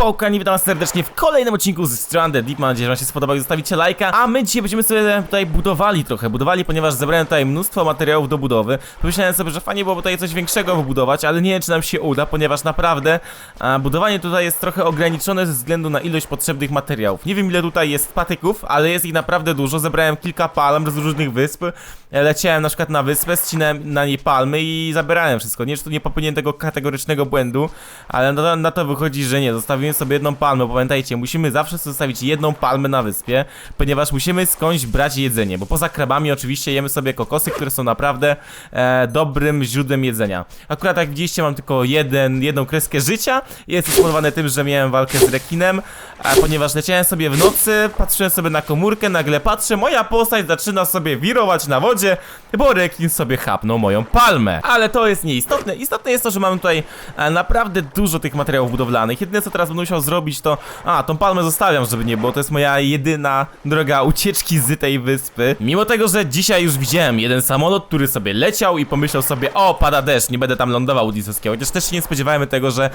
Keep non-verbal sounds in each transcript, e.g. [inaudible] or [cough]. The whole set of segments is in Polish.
Pokani, witam was serdecznie w kolejnym odcinku z Stranded Deep. Mam nadzieję, że wam się spodobał i zostawicie lajka. A my dzisiaj będziemy sobie tutaj budowali trochę, budowali, ponieważ zebrałem tutaj mnóstwo materiałów do budowy. Pomyślałem sobie, że fajnie byłoby tutaj coś większego wybudować, ale nie wiem, czy nam się uda, ponieważ naprawdę a, budowanie tutaj jest trochę ograniczone ze względu na ilość potrzebnych materiałów. Nie wiem, ile tutaj jest patyków, ale jest ich naprawdę dużo. Zebrałem kilka palm z różnych wysp. E, Leciałem na przykład na wyspę, ścinałem na niej palmy i zabierałem wszystko. Nie, że tu nie popełniłem tego kategorycznego błędu, ale na, na to wychodzi, że nie. Zostawiłem sobie jedną palmę. Pamiętajcie, musimy zawsze zostawić jedną palmę na wyspie, ponieważ musimy skądś brać jedzenie, bo poza krabami oczywiście jemy sobie kokosy, które są naprawdę e, dobrym źródłem jedzenia. Akurat jak widzieliście mam tylko jeden, jedną kreskę życia jest to spowodowane tym, że miałem walkę z rekinem, a ponieważ leciałem sobie w nocy, patrzyłem sobie na komórkę, nagle patrzę, moja postać zaczyna sobie wirować na wodzie, bo rekin sobie chapnął moją palmę. Ale to jest nieistotne. Istotne jest to, że mamy tutaj e, naprawdę dużo tych materiałów budowlanych. Jedyne co teraz będę musiał zrobić to... A, tą palmę zostawiam, żeby nie było. To jest moja jedyna droga ucieczki z tej wyspy. Mimo tego, że dzisiaj już widziałem jeden samolot, który sobie leciał i pomyślał sobie, o, pada deszcz, nie będę tam lądował u Disowskiego. Chociaż też się nie spodziewałem tego, że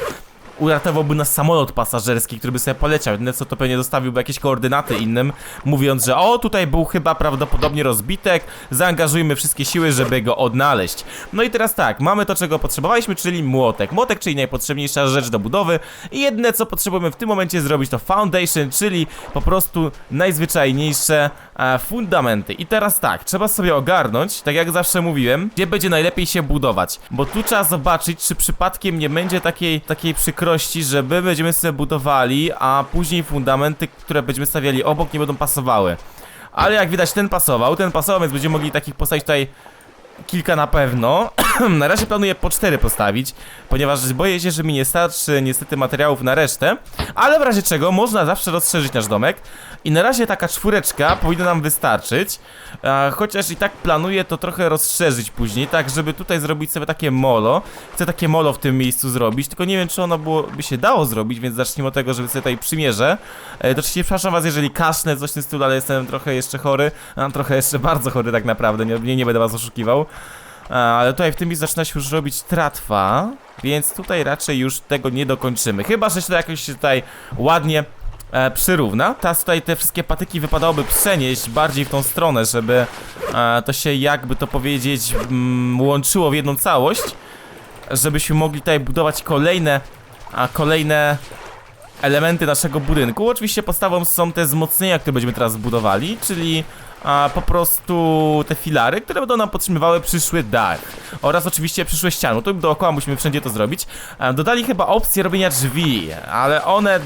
uratowałby nas samolot pasażerski, który by sobie poleciał. Jedyne co to pewnie zostawiłby jakieś koordynaty innym, mówiąc, że o, tutaj był chyba prawdopodobnie rozbitek, zaangażujmy wszystkie siły, żeby go odnaleźć. No i teraz tak, mamy to, czego potrzebowaliśmy, czyli młotek. Młotek, czyli najpotrzebniejsza rzecz do budowy i jedyne, co potrzebujemy w tym momencie zrobić, to foundation, czyli po prostu najzwyczajniejsze e, fundamenty. I teraz tak, trzeba sobie ogarnąć, tak jak zawsze mówiłem, gdzie będzie najlepiej się budować, bo tu trzeba zobaczyć, czy przypadkiem nie będzie takiej, takiej przykrości, że my będziemy sobie budowali, a później fundamenty, które będziemy stawiali obok, nie będą pasowały. Ale jak widać, ten pasował, ten pasował, więc będziemy mogli takich postawić tutaj kilka na pewno. [clears throat] [clears throat] na razie planuję po cztery postawić, ponieważ boję się, że mi nie starczy niestety materiałów na resztę, ale w razie czego można zawsze rozszerzyć nasz domek i na razie taka czwóreczka powinna nam wystarczyć, e, chociaż i tak planuję to trochę rozszerzyć później, tak żeby tutaj zrobić sobie takie molo. Chcę takie molo w tym miejscu zrobić, tylko nie wiem czy ono było, by się dało zrobić, więc zacznijmy od tego, żeby sobie tutaj przymierzę. E, oczywiście przepraszam was, jeżeli kasznę coś w tym stylu, ale jestem trochę jeszcze chory, a trochę jeszcze bardzo chory tak naprawdę, nie, nie będę was oszukiwał. Ale tutaj w tym miejscu zaczyna się już robić tratwa, więc tutaj raczej już tego nie dokończymy. Chyba, że się to jakoś się tutaj ładnie e, przyrówna. Teraz tutaj te wszystkie patyki wypadałoby przenieść bardziej w tą stronę, żeby e, to się jakby to powiedzieć mm, łączyło w jedną całość, żebyśmy mogli tutaj budować kolejne, a kolejne elementy naszego budynku. Oczywiście podstawą są te wzmocnienia, które będziemy teraz budowali, czyli a, po prostu te filary, które będą nam podtrzymywały przyszły dach oraz oczywiście przyszłe ściany. No to dookoła musimy wszędzie to zrobić. Dodali chyba opcję robienia drzwi, ale one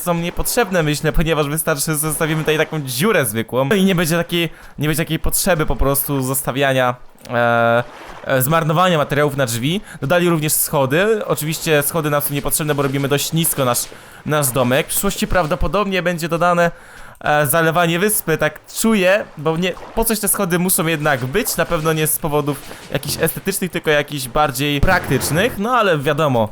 są niepotrzebne myślę, ponieważ wystarczy, że zostawimy tutaj taką dziurę zwykłą i nie będzie takiej, nie będzie takiej potrzeby po prostu zostawiania e, e, zmarnowania materiałów na drzwi. Dodali również schody. Oczywiście schody nam są niepotrzebne, bo robimy dość nisko nasz, nasz domek. W przyszłości prawdopodobnie będzie dodane e, zalewanie wyspy, tak czuję, bo nie, po coś te schody muszą jednak być, na pewno nie z powodów jakichś estetycznych, tylko jakichś bardziej praktycznych, no ale wiadomo,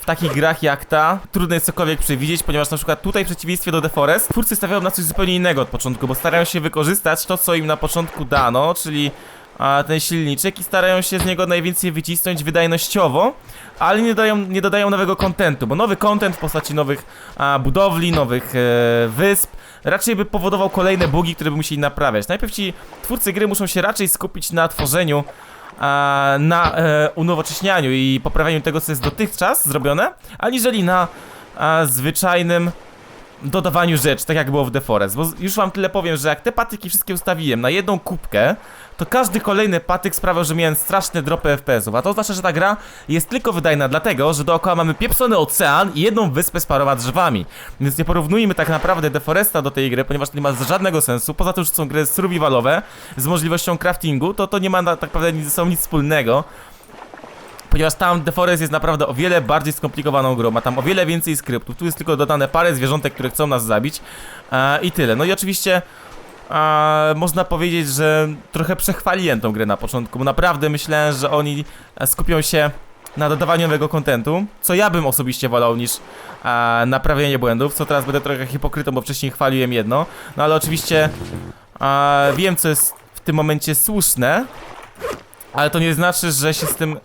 w takich grach jak ta trudno jest cokolwiek przewidzieć, ponieważ na przykład tutaj w przeciwieństwie do The Forest twórcy stawiają na coś zupełnie innego od początku, bo starają się wykorzystać to, co im na początku dano, czyli a, ten silniczek i starają się z niego najwięcej wycisnąć wydajnościowo, ale nie dodają, nie dodają nowego kontentu, bo nowy kontent w postaci nowych a, budowli, nowych e, wysp raczej by powodował kolejne bugi, które by musieli naprawiać. Najpierw ci twórcy gry muszą się raczej skupić na tworzeniu a, na e, unowocześnianiu i poprawianiu tego, co jest dotychczas zrobione, aniżeli na a, zwyczajnym dodawaniu rzeczy, tak jak było w The Forest. Bo już wam tyle powiem, że jak te patyki wszystkie ustawiłem na jedną kubkę, to każdy kolejny patyk sprawiał, że miałem straszne dropy FPS-ów. A to oznacza, że ta gra jest tylko wydajna dlatego, że dookoła mamy pieprzony ocean i jedną wyspę z paroma drzewami. Więc nie porównujmy tak naprawdę The Foresta do tej gry, ponieważ to nie ma żadnego sensu. Poza tym, że są gry survivalowe z możliwością craftingu, to to nie ma tak naprawdę ze sobą nic wspólnego. Ponieważ tam The Forest jest naprawdę o wiele bardziej skomplikowaną grą, ma tam o wiele więcej skryptów. Tu jest tylko dodane parę zwierzątek, które chcą nas zabić e, i tyle. No i oczywiście e, można powiedzieć, że trochę przechwaliłem tą grę na początku, bo naprawdę myślałem, że oni e, skupią się na dodawaniu nowego kontentu, co ja bym osobiście wolał niż e, naprawienie błędów, co teraz będę trochę hipokrytą, bo wcześniej chwaliłem jedno, no ale oczywiście e, wiem, co jest w tym momencie słuszne, ale to nie znaczy, że się z tym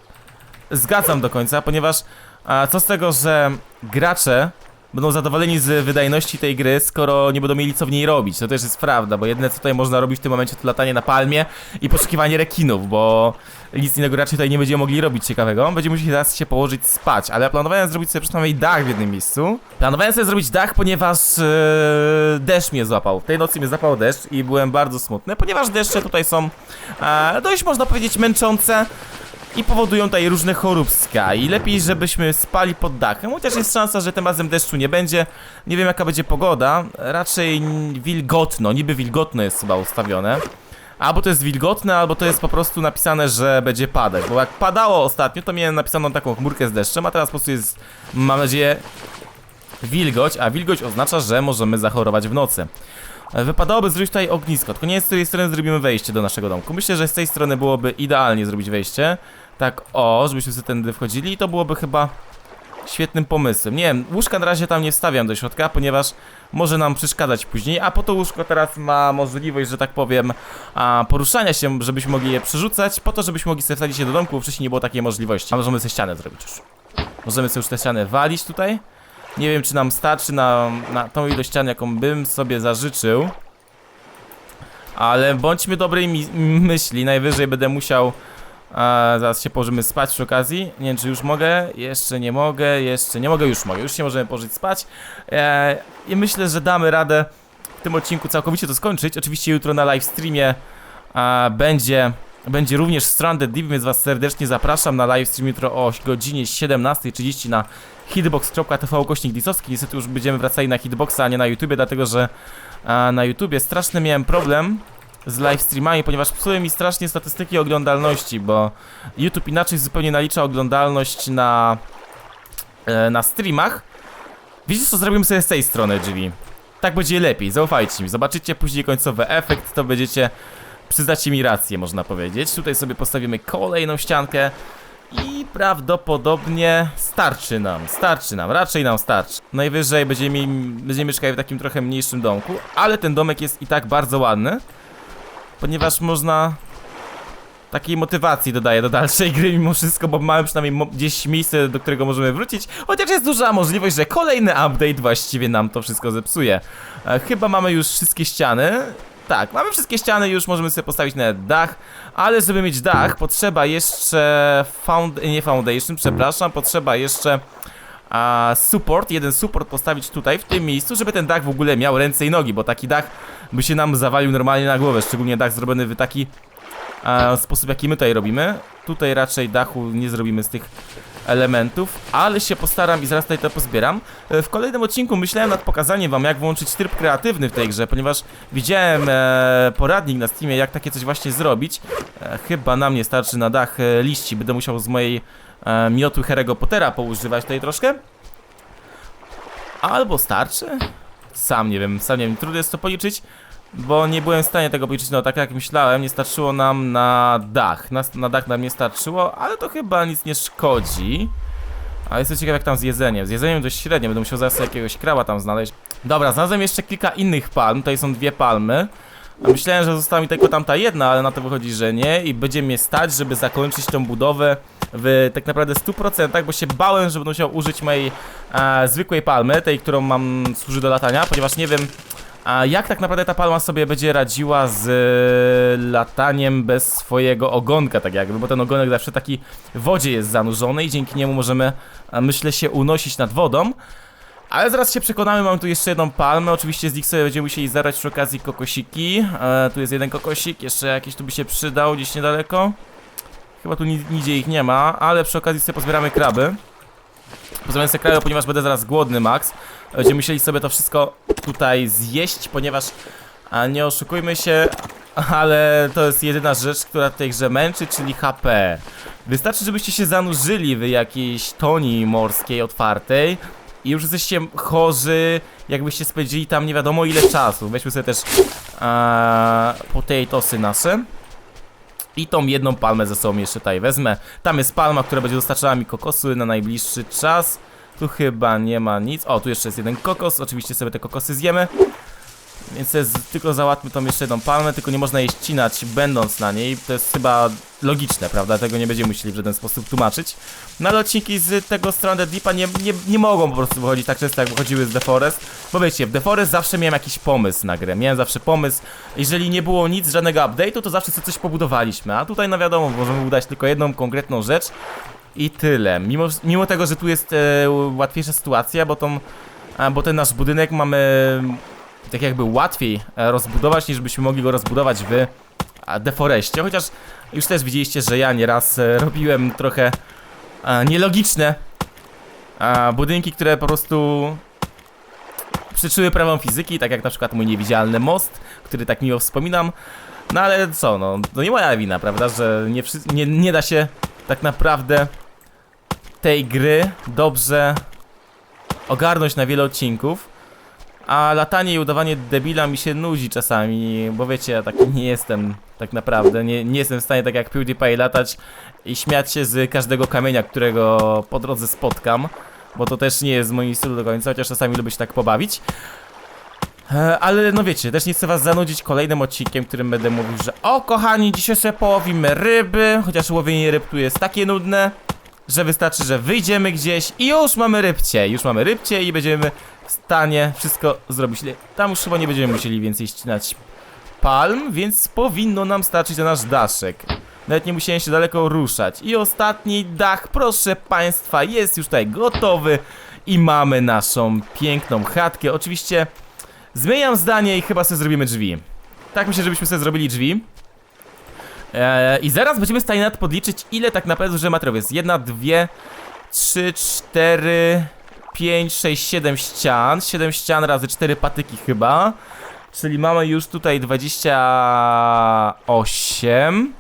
zgadzam do końca, ponieważ a, co z tego, że gracze będą zadowoleni z wydajności tej gry, skoro nie będą mieli co w niej robić. To też jest prawda, bo jedyne co tutaj można robić w tym momencie to latanie na palmie i poszukiwanie rekinów, bo nic innego raczej tutaj nie będziemy mogli robić ciekawego. Będziemy musieli teraz się położyć spać, ale planowałem zrobić sobie przynajmniej dach w jednym miejscu. Planowałem sobie zrobić dach, ponieważ e, deszcz mnie złapał. Tej nocy mnie złapał deszcz i byłem bardzo smutny, ponieważ deszcze tutaj są e, dość można powiedzieć męczące i powodują tutaj różne choróbska i lepiej, żebyśmy spali pod dachem, chociaż jest szansa, że tym razem deszczu nie będzie. Nie wiem jaka będzie pogoda, raczej wilgotno, niby wilgotno jest chyba ustawione. Albo to jest wilgotne, albo to jest po prostu napisane, że będzie padać, bo jak padało ostatnio, to miałem napisaną taką chmurkę z deszczem, a teraz po prostu jest, mam nadzieję, wilgoć, a wilgoć oznacza, że możemy zachorować w nocy. Wypadałoby zrobić tutaj ognisko, tylko nie z której strony zrobimy wejście do naszego domku. Myślę, że z tej strony byłoby idealnie zrobić wejście. Tak o, żebyśmy sobie tędy wchodzili i to byłoby chyba świetnym pomysłem. Nie wiem, łóżka na razie tam nie wstawiam do środka, ponieważ może nam przeszkadzać później, a po to łóżko teraz ma możliwość, że tak powiem, a, poruszania się, żebyśmy mogli je przerzucać, po to, żebyśmy mogli sobie wsadzić się do domku, bo wcześniej nie było takiej możliwości. A możemy sobie ścianę zrobić już. Możemy sobie już tę ścianę walić tutaj. Nie wiem, czy nam starczy na, na tą ilość ścian, jaką bym sobie zażyczył. Ale bądźmy dobrej myśli, najwyżej będę musiał... A, zaraz się położymy spać przy okazji. Nie wiem, czy już mogę. Jeszcze nie mogę, jeszcze nie mogę, już mogę. Już się możemy położyć spać. E, I myślę, że damy radę w tym odcinku całkowicie to skończyć. Oczywiście jutro na live streamie a, będzie, będzie również Stranded Deep, więc was serdecznie zapraszam na live stream jutro o godzinie 17.30 na hitbox.tv ukośnik disowski. Niestety już będziemy wracali na hitboxa, a nie na YouTubie, dlatego że a, na YouTubie straszny miałem problem z live streamami, ponieważ psuje mi strasznie statystyki oglądalności, bo YouTube inaczej zupełnie nalicza oglądalność na, e, na streamach. Widzicie co zrobimy sobie z tej strony drzwi? Tak będzie lepiej, zaufajcie mi. Zobaczycie później końcowy efekt, to będziecie przyznacie mi rację, można powiedzieć. Tutaj sobie postawimy kolejną ściankę i prawdopodobnie starczy nam, starczy nam, raczej nam starczy. Najwyżej będziemy, będziemy mieszkali w takim trochę mniejszym domku, ale ten domek jest i tak bardzo ładny, ponieważ można takiej motywacji dodaje do dalszej gry mimo wszystko, bo mamy przynajmniej gdzieś miejsce, do którego możemy wrócić, chociaż jest duża możliwość, że kolejny update właściwie nam to wszystko zepsuje. E, chyba mamy już wszystkie ściany. Tak, mamy wszystkie ściany, już możemy sobie postawić nawet dach, ale żeby mieć dach, potrzeba jeszcze found nie foundation, przepraszam, potrzeba jeszcze a, support, jeden support postawić tutaj, w tym miejscu, żeby ten dach w ogóle miał ręce i nogi, bo taki dach by się nam zawalił normalnie na głowę, szczególnie dach zrobiony w taki a, sposób, jaki my tutaj robimy. Tutaj raczej dachu nie zrobimy z tych elementów, ale się postaram i zaraz tutaj to pozbieram. E, W kolejnym odcinku myślałem nad pokazaniem wam, jak włączyć tryb kreatywny w tej grze, ponieważ widziałem e, poradnik na Steamie, jak takie coś właśnie zrobić. E, chyba nam nie starczy na dach e, liści, będę musiał z mojej e, miotły Harry'ego Pottera poużywać tutaj troszkę. Albo starczy? Sam nie wiem, sam nie wiem, trudno jest to policzyć, bo nie byłem w stanie tego policzyć, no tak jak myślałem, nie starczyło nam na dach, na, na dach nam nie starczyło, ale to chyba nic nie szkodzi. A jestem ciekaw jak tam z jedzeniem, z jedzeniem dość średnio, będę musiał zaraz jakiegoś kraba tam znaleźć. Dobra, znalazłem jeszcze kilka innych palm, tutaj są dwie palmy. Myślałem, że została mi tylko tamta jedna, ale na to wychodzi, że nie i będzie mnie stać, żeby zakończyć tą budowę w tak naprawdę 100%, bo się bałem, że będę musiał użyć mojej e, zwykłej palmy, tej, którą mam służy do latania, ponieważ nie wiem a jak tak naprawdę ta palma sobie będzie radziła z e, lataniem bez swojego ogonka, tak jakby, bo ten ogonek zawsze taki w wodzie jest zanurzony i dzięki niemu możemy, myślę, się unosić nad wodą. Ale zaraz się przekonamy, mam tu jeszcze jedną palmę, oczywiście z nich sobie będziemy musieli zabrać przy okazji kokosiki. E, tu jest jeden kokosik, jeszcze jakiś tu by się przydał gdzieś niedaleko. Chyba tu ni nigdzie ich nie ma, ale przy okazji sobie pozbieramy kraby. Pozbieramy sobie kraby, ponieważ będę zaraz głodny, Max. Będziemy musieli sobie to wszystko tutaj zjeść, ponieważ a nie oszukujmy się, ale to jest jedyna rzecz, która w tej grze męczy, czyli HP. Wystarczy, żebyście się zanurzyli w jakiejś toni morskiej otwartej i już jesteście chorzy, jakbyście spędzili tam nie wiadomo ile czasu. Weźmy sobie też a, potatosy nasze. I tą jedną palmę ze sobą jeszcze tutaj wezmę. Tam jest palma, która będzie dostarczała mi kokosy na najbliższy czas. Tu chyba nie ma nic. O, tu jeszcze jest jeden kokos. Oczywiście sobie te kokosy zjemy. Więc jest, tylko załatwmy tą jeszcze jedną palmę, tylko nie można jej ścinać będąc na niej. To jest chyba logiczne, prawda? Tego nie będziemy musieli w żaden sposób tłumaczyć. No ale odcinki z tego Stranded Deepa nie, nie, nie mogą po prostu wychodzić tak często jak wychodziły z The Forest. Bo wiecie, w The Forest zawsze miałem jakiś pomysł na grę. Miałem zawsze pomysł. Jeżeli nie było nic, żadnego update'u, to zawsze sobie coś pobudowaliśmy. A tutaj no wiadomo, możemy udać tylko jedną konkretną rzecz. I tyle. Mimo, mimo tego, że tu jest e, łatwiejsza sytuacja, bo tą, a, bo ten nasz budynek mamy tak jakby łatwiej e, rozbudować, niż byśmy mogli go rozbudować w a, Deforeście. Chociaż już też widzieliście, że ja nieraz e, robiłem trochę e, nielogiczne e, budynki, które po prostu przeczyły prawom fizyki, tak jak na przykład mój niewidzialny most, który tak miło wspominam. No ale co, no, to nie moja wina, prawda, że nie, nie, nie da się tak naprawdę tej gry dobrze ogarnąć na wiele odcinków. A latanie i udawanie debila mi się nudzi czasami, bo wiecie, ja taki nie jestem tak naprawdę. Nie, nie jestem w stanie tak jak PewDiePie latać i śmiać się z każdego kamienia, którego po drodze spotkam, bo to też nie jest w moim stylu do końca, chociaż czasami lubię się tak pobawić. E, Ale no wiecie, też nie chcę was zanudzić kolejnym odcinkiem, którym będę mówił, że o kochani, dzisiaj sobie połowimy ryby, chociaż łowienie ryb tu jest takie nudne, że wystarczy, że wyjdziemy gdzieś i już mamy rybcie, już mamy rybcie i będziemy w stanie wszystko zrobić. Tam już chyba nie będziemy musieli więcej ścinać palm, więc powinno nam starczyć na nasz daszek. Nawet nie musiałem się daleko ruszać. I ostatni dach, proszę państwa, jest już tutaj gotowy i mamy naszą piękną chatkę. Oczywiście zmieniam zdanie i chyba sobie zrobimy drzwi. Tak myślę, żebyśmy sobie zrobili drzwi. Eee, I zaraz będziemy w stanie nawet podliczyć, ile tak naprawdę użyłem materiałów. Jest jedna, dwie, trzy, cztery, pięć, sześć, siedem ścian. Siedem ścian razy cztery patyki chyba. Czyli mamy już tutaj 28.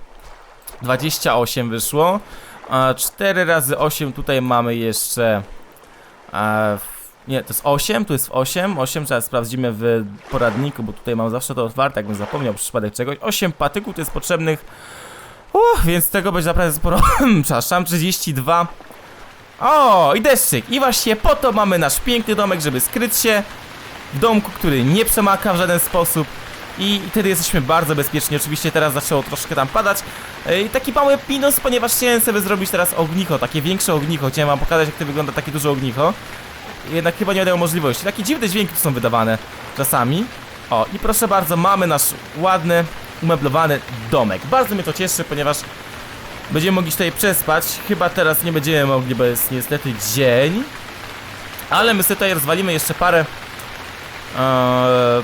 28 wyszło. A 4 razy 8 tutaj mamy jeszcze. Nie, to jest 8, tu jest 8. 8 teraz sprawdzimy w poradniku, bo tutaj mam zawsze to otwarte, jakbym zapomniał przy przypadek czegoś. 8 patyków to jest potrzebnych. Uff, więc tego będzie naprawdę sporo. [clears throat] Przepraszam, 32. O, i deszczyk. I właśnie po to mamy nasz piękny domek, żeby skryć się w domku, który nie przemaka w żaden sposób. I wtedy jesteśmy bardzo bezpieczni. Oczywiście teraz zaczęło troszkę tam padać. E, I taki mały minus, ponieważ chciałem sobie zrobić teraz ognicho, takie większe ognicho. Chciałem wam pokazać, jak to wygląda takie duże ognicho. Jednak chyba nie miałem możliwości. Takie dziwne dźwięki tu są wydawane czasami. O, i proszę bardzo, mamy nasz ładny, umeblowany domek. Bardzo mnie to cieszy, ponieważ będziemy mogli tutaj przespać. Chyba teraz nie będziemy mogli, bo jest niestety dzień. Ale my sobie tutaj rozwalimy jeszcze parę Eee,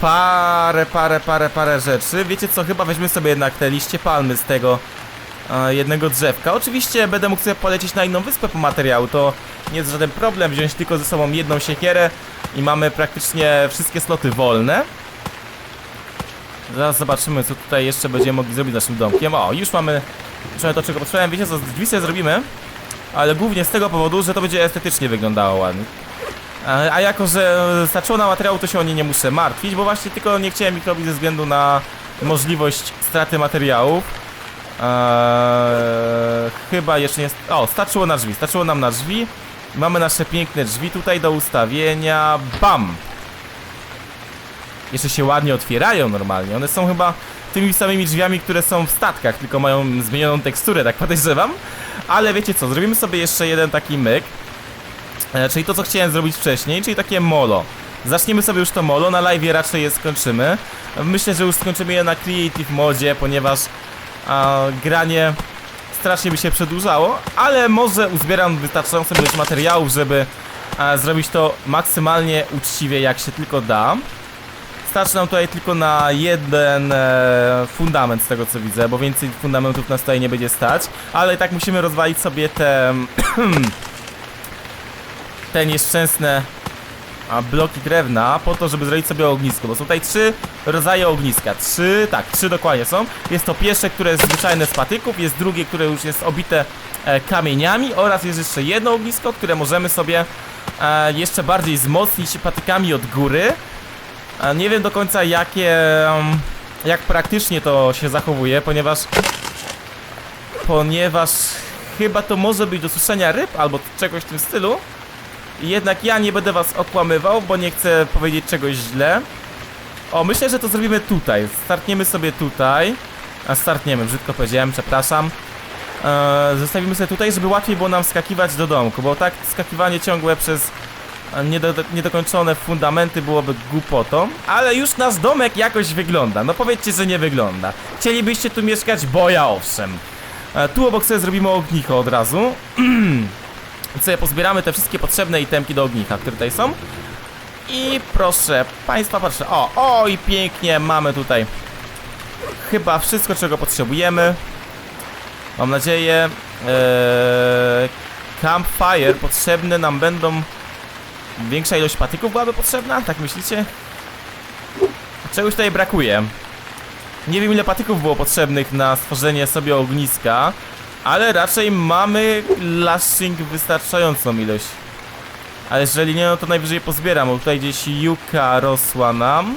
parę, parę, parę, parę rzeczy. Wiecie co, chyba weźmy sobie jednak te liście palmy z tego e, jednego drzewka. Oczywiście będę mógł sobie polecieć na inną wyspę po materiał, to nie jest żaden problem wziąć tylko ze sobą jedną siekierę i mamy praktycznie wszystkie sloty wolne. Zaraz zobaczymy, co tutaj jeszcze będziemy mogli zrobić naszym domkiem. O, już mamy, mamy to, czego potrzebujemy. Wiecie co, drzwi sobie zrobimy, ale głównie z tego powodu, że to będzie estetycznie wyglądało ładnie. A a jako, że starczyło na materiału, to się o nie nie muszę martwić, bo właśnie tylko nie chciałem ich robić ze względu na możliwość straty materiałów. Eee, chyba jeszcze nie... O, starczyło na drzwi, starczyło nam na drzwi. Mamy nasze piękne drzwi tutaj do ustawienia. Bam! Jeszcze się ładnie otwierają normalnie. One są chyba tymi samymi drzwiami, które są w statkach, tylko mają zmienioną teksturę, tak podejrzewam. Ale wiecie co, zrobimy sobie jeszcze jeden taki myk. E, czyli to, co chciałem zrobić wcześniej, czyli takie molo. Zaczniemy sobie już to molo, na live raczej je skończymy. Myślę, że już skończymy je na Creative Modzie, ponieważ granie strasznie by się przedłużało, ale może uzbieram wystarczająco ilość materiałów, żeby zrobić to maksymalnie uczciwie, jak się tylko da. Starczy nam tutaj tylko na jeden e, fundament z tego co widzę, bo więcej fundamentów nas tutaj nie będzie stać, ale i tak musimy rozwalić sobie te [clears throat] te nieszczęsne a, bloki drewna po to, żeby zrobić sobie ognisko, bo są tutaj trzy rodzaje ogniska, trzy, tak, trzy dokładnie są. Jest to pierwsze, które jest zwyczajne z patyków, jest drugie, które już jest obite e, kamieniami oraz jest jeszcze jedno ognisko, które możemy sobie e, jeszcze bardziej wzmocnić patykami od góry. Nie wiem do końca jakie, jak praktycznie to się zachowuje, ponieważ ponieważ chyba to może być do suszenia ryb albo czegoś w tym stylu. Jednak ja nie będę was okłamywał, bo nie chcę powiedzieć czegoś źle. O, myślę, że to zrobimy tutaj. Startniemy sobie tutaj. A startniemy, brzydko powiedziałem, przepraszam. Eee, zostawimy sobie tutaj, żeby łatwiej było nam skakiwać do domku, bo tak skakiwanie ciągłe przez niedo, niedokończone fundamenty byłoby głupotą. Ale już nasz domek jakoś wygląda. No powiedzcie, że nie wygląda. Chcielibyście tu mieszkać? Bo ja owszem. E, tu obok sobie zrobimy ognicho od razu. [clears throat] Sobie pozbieramy te wszystkie potrzebne itemki do ognicha, które tutaj są. I proszę Państwa, patrzę. O, o i pięknie mamy tutaj chyba wszystko, czego potrzebujemy. Mam nadzieję. Eee, campfire potrzebne nam będą. Większa ilość patyków byłaby potrzebna? Tak myślicie? Czegoś tutaj brakuje. Nie wiem ile patyków było potrzebnych na stworzenie sobie ogniska, ale raczej mamy lashing wystarczającą ilość. Ale jeżeli nie, no to najwyżej pozbieram, bo tutaj gdzieś juka rosła nam.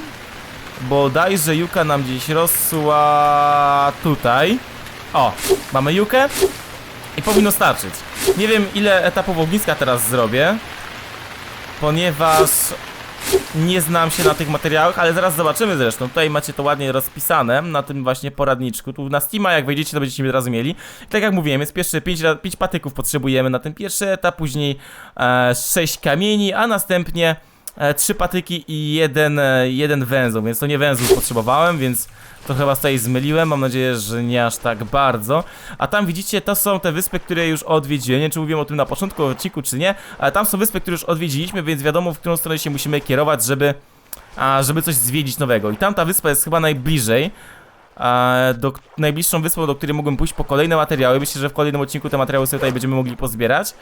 Bodajże juka nam gdzieś rosła tutaj. O, mamy jukę i powinno starczyć. Nie wiem ile etapów ogniska teraz zrobię, ponieważ nie znam się na tych materiałach, ale zaraz zobaczymy zresztą. Tutaj macie to ładnie rozpisane na tym właśnie poradniczku. Tu na Steama jak wejdziecie to będziecie mi razu mieli. I tak jak mówiłem, jest pierwszy 5, 5 patyków potrzebujemy na ten pierwszy etap, później e, 6 kamieni, a następnie e, 3 patyki i jeden, e, jeden węzeł, więc to nie węzłów potrzebowałem, więc to chyba tutaj zmyliłem, mam nadzieję, że nie aż tak bardzo. A tam widzicie, to są te wyspy, które już odwiedziłem, nie czy mówiłem o tym na początku odcinku, czy nie, ale tam są wyspy, które już odwiedziliśmy, więc wiadomo, w którą stronę się musimy kierować, żeby, a, żeby coś zwiedzić nowego. I tam ta wyspa jest chyba najbliżej. Do, najbliższą wyspą, do której mógłbym pójść po kolejne materiały. Myślę, że w kolejnym odcinku te materiały sobie tutaj będziemy mogli pozbierać.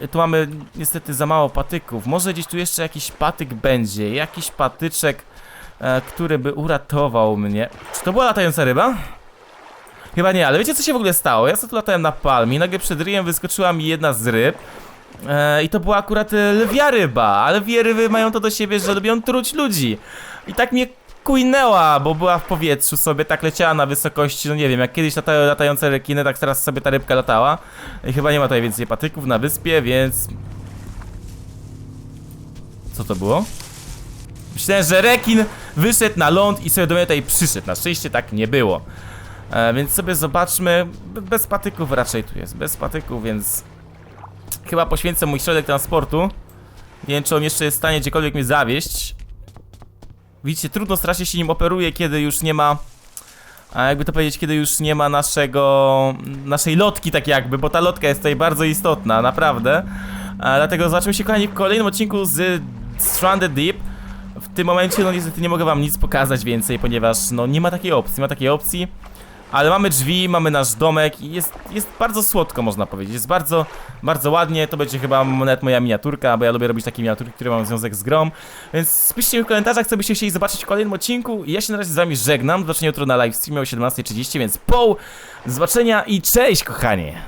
E, Tu mamy niestety za mało patyków. Może gdzieś tu jeszcze jakiś patyk będzie. Jakiś patyczek, e, który by uratował mnie. Czy to była latająca ryba? Chyba nie, ale wiecie co się w ogóle stało? Ja sobie tu latałem na palmie nagle przed ryjem wyskoczyła mi jedna z ryb. E, I to była akurat lwia ryba, a lwie ryby mają to do siebie, że lubią truć ludzi. I tak mnie kujnęła, bo była w powietrzu sobie, tak leciała na wysokości, no nie wiem, jak kiedyś latały latające rekiny, tak teraz sobie ta rybka latała. I chyba nie ma tutaj więcej patyków na wyspie, więc... Co to było? Myślałem, że rekin wyszedł na ląd i sobie do mnie tutaj przyszedł. Na szczęście tak nie było. E, więc sobie zobaczmy. Be- Bez patyków raczej tu jest. Bez patyków, więc chyba poświęcę mój środek transportu. Nie wiem, czy on jeszcze jest w stanie gdziekolwiek mnie zawieść. Widzicie, trudno strasznie się nim operuje, kiedy już nie ma. A jakby to powiedzieć, kiedy już nie ma naszego. naszej lotki, tak jakby, bo ta lotka jest tutaj bardzo istotna, naprawdę. A, dlatego zobaczymy się, kochani, w kolejnym odcinku z Stranded Deep. W tym momencie, no niestety nie mogę wam nic pokazać więcej, ponieważ no nie ma takiej opcji, nie ma takiej opcji. Ale mamy drzwi, mamy nasz domek i jest, jest bardzo słodko, można powiedzieć. Jest bardzo, bardzo ładnie. To będzie chyba nawet moja miniaturka, bo ja lubię robić takie miniaturki, które mają związek z grą. Więc piszcie mi w komentarzach, co byście chcieli zobaczyć w kolejnym odcinku. Ja się na razie z wami żegnam. Do jutro na livestreamie o 17.30, więc po! Do zobaczenia i cześć, kochanie!